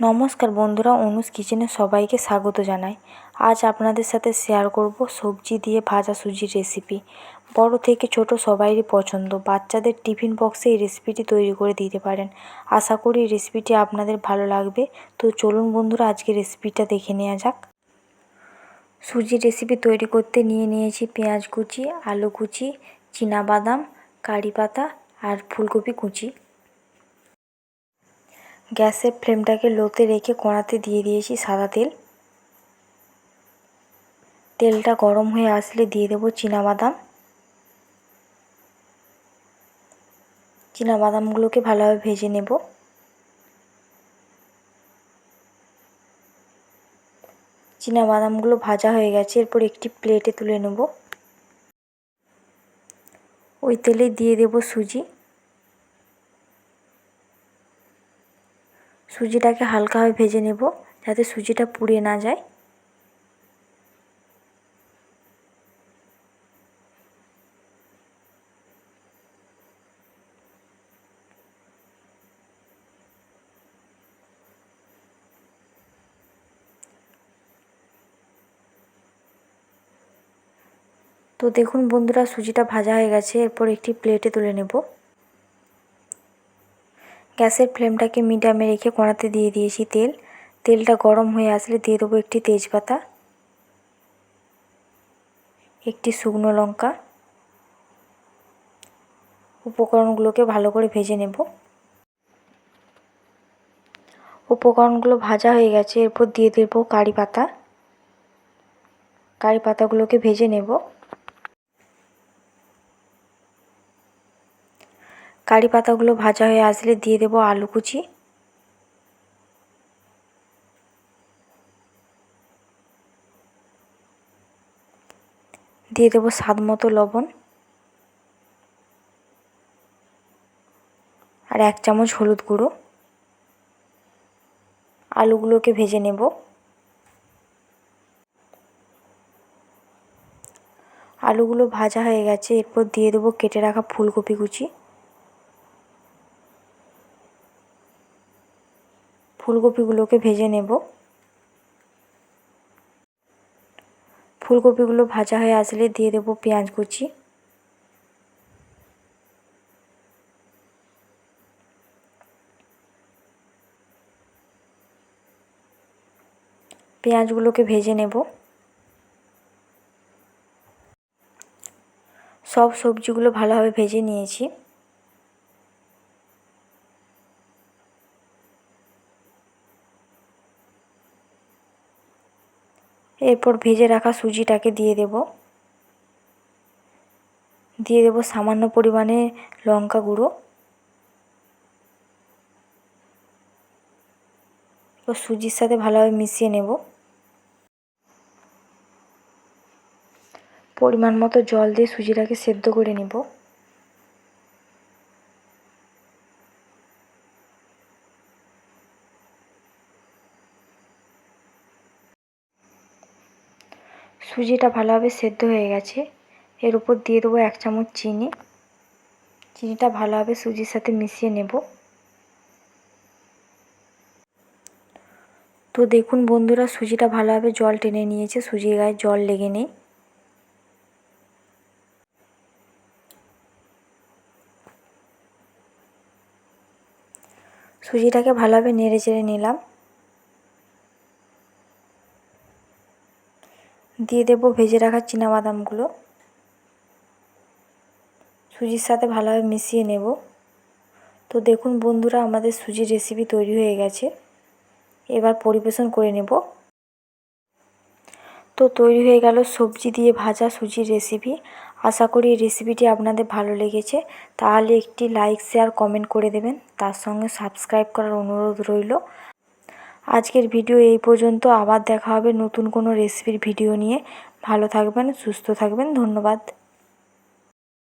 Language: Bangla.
নমস্কার বন্ধুরা, অনুজ কিচেনে সবাইকে স্বাগত জানাই। আজ আপনাদের সাথে শেয়ার করব সবজি দিয়ে ভাজা সুজির রেসিপি বড় থেকে ছোট সবাইরই পছন্দ। বাচ্চাদের টিফিন বক্সে এই রেসিপিটি তৈরি করে দিতে পারেন। আশা করি রেসিপিটি আপনাদের ভালো লাগবে। তো চলুন বন্ধুরা আজকে রেসিপিটা দেখে নেওয়া যাক। সুজির রেসিপি তৈরি করতে নিয়ে নিয়েছি পেঁয়াজ কুচি, আলু কুচি বাদাম কারি পাতা আর ফুলকপি কুচি। গ্যাসের ফ্লেমটাকে লোতে রেখে কড়াতে দিয়ে দিয়েছি সাদা তেল। তেলটা গরম হয়ে আসলে দিয়ে দেবো বাদাম বাদামগুলোকে ভালোভাবে ভেজে নেব। বাদামগুলো ভাজা হয়ে গেছে, এরপর একটি প্লেটে তুলে নেব। ওই তেলে দিয়ে দেব সুজি। সুজিটাকে হালকাভাবে ভেজে নেব যাতে সুজিটা পুড়ে না যায়। তো দেখুন বন্ধুরা, সুজিটা ভাজা হয়ে গেছে। এরপর একটি প্লেটে তুলে নেব। গ্যাসের ফ্লেমটাকে মিডিয়ামে রেখে কড়াতে দিয়ে দিয়েছি তেল। তেলটা গরম হয়ে আসলে দিয়ে দেবো একটি তেজপাতা, একটি শুকনো লঙ্কা। উপকরণগুলোকে ভালো করে ভেজে নেব। উপকরণগুলো ভাজা হয়ে গেছে, এরপর দিয়ে দেব কারি পাতা। কারি পাতাগুলোকে ভেজে নেব। কারি পাতাগুলো ভাজা হয়ে আসলে দিয়ে দেব আলু কুচি। দিয়ে দেবো স্বাদ মতো লবণ। আর এক চামচ হলুদ গুঁড়ো। আলুগুলোকে ভেজে নেব। আলুগুলো ভাজা হয়ে গেছে, এরপর দিয়ে দেবো কেটে রাখা ফুলকপি কুচি। ফুলকপিগুলোকে ভেজে নেব। ফুলকপিগুলো ভাজা হয়ে আসলে দিয়ে দেবো পেঁয়াজ কুচি। পেঁয়াজগুলোকে ভেজে নেব। সব সবজিগুলো ভালোভাবে ভেজে নিয়েছি। এরপর ভেজে রাখা সুজিটাকে দিয়ে দেব। দিয়ে দেব সামান্য পরিমাণে লঙ্কা গুঁড়ো। ও সুজির সাথে ভালোভাবে মিশিয়ে নেব। পরিমাণ মতো জল দিয়ে সুজিটাকে সেদ্ধ করে নেব। সুজিটা ভালোভাবে সেদ্ধ হয়ে গেছে। এর উপর দিয়ে দেবো এক চামচ চিনি। চিনিটা ভালোভাবে সুজির সাথে মিশিয়ে নেব। তো দেখুন বন্ধুরা, সুজিটা ভালোভাবে জল টেনে নিয়েছে। সুজির গায়ে জল লেগে নেই। সুজিটাকে ভালোভাবে নেড়ে চেড়ে নিলাম। দিয়ে দেব, ভেজে রাখা বাদামগুলো সুজির সাথে ভালোভাবে মিশিয়ে নেব। তো দেখুন বন্ধুরা, আমাদের সুজির রেসিপি তৈরি হয়ে গেছে। এবার পরিবেশন করে নেব। তো তৈরি হয়ে গেল সবজি দিয়ে ভাজা সুজির রেসিপি আশা করি এই রেসিপিটি আপনাদের ভালো লেগেছে। তাহলে একটি লাইক শেয়ার কমেন্ট করে দেবেন। তার সঙ্গে সাবস্ক্রাইব করার অনুরোধ রইল। আজকের ভিডিও এই পর্যন্ত। আবার দেখা হবে নতুন কোনো রেসিপির ভিডিও নিয়ে। ভালো থাকবেন, সুস্থ থাকবেন। ধন্যবাদ।